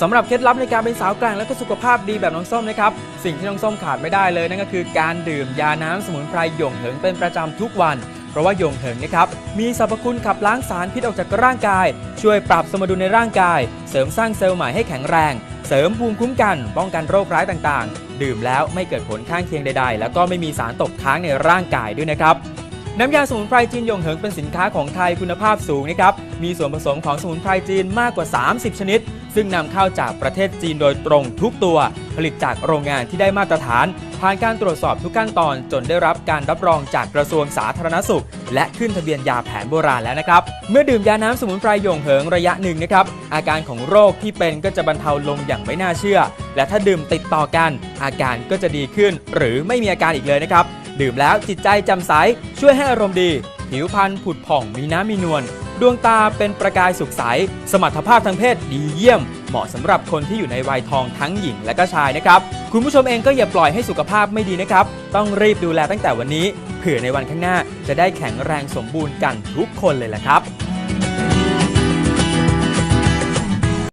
สำหรับเคล็ดลับในการเป็นสาวแกร่งและก็สุขภาพดีแบบน้องส้มนะครับ สิ่งที่น้องส้มขาดไม่ได้เลยนั่นก็คือการดื่มยาน้ำสมุนไพรหยงเหิงเป็นประจำทุกวัน เพราะว่าหยงเหิงนะครับมีสรรพคุณขับล้างสารพิษออกจากร่างกาย ช่วยปรับสมดุลในร่างกาย เสริมสร้างเซลล์ใหม่ให้แข็งแรง เสริมภูมิคุ้มกัน ป้องกันโรคร้ายต่างๆ ดื่มแล้วไม่เกิดผลข้างเคียงใด ๆ แล้วก็ไม่มีสารตกค้างในร่างกายด้วยนะครับ น้ำยาสมุนไพรจีนยงเหิงเป็นสินค้าของไทยคุณภาพสูงนะครับ มีส่วนผสมของสมุนไพรจีนมากกว่า 30 ชนิด ซึ่งนำเข้าจากประเทศจีนโดยตรงทุกตัว ผลิตจากโรงงานที่ได้มาตรฐาน ผ่านการตรวจสอบทุกขั้นตอนจนได้รับการรับรองจากกระทรวงสาธารณสุข และขึ้นทะเบียนยาแผนโบราณแล้วนะครับ เมื่อดื่มยาน้ำสมุนไพรยงเหิงระยะหนึ่งนะครับ อาการของโรคที่เป็นก็จะบรรเทาลงอย่างไม่น่าเชื่อ และถ้าดื่มติดต่อกัน อาการก็จะดีขึ้น หรือไม่มีอาการอีกเลยนะครับ ดื่มแล้วจิตใจแจำใส ช่วยให้อารมณ์ดี ผิวพรรณผุดผ่องมีน้ำมีนวลดวงตาเป็นประกายสุขใส สมรรถภาพทางเพศดีเยี่ยม เหมาะสำหรับคนที่อยู่ในวัยทองทั้งหญิงและก็ชายนะครับ คุณผู้ชมเองก็อย่าปล่อยให้สุขภาพไม่ดีนะครับ ต้องรีบดูแลตั้งแต่วันนี้ เผื่อในวันข้างหน้าจะได้แข็งแรงสมบูรณ์กันทุกคนเลยแหละครับ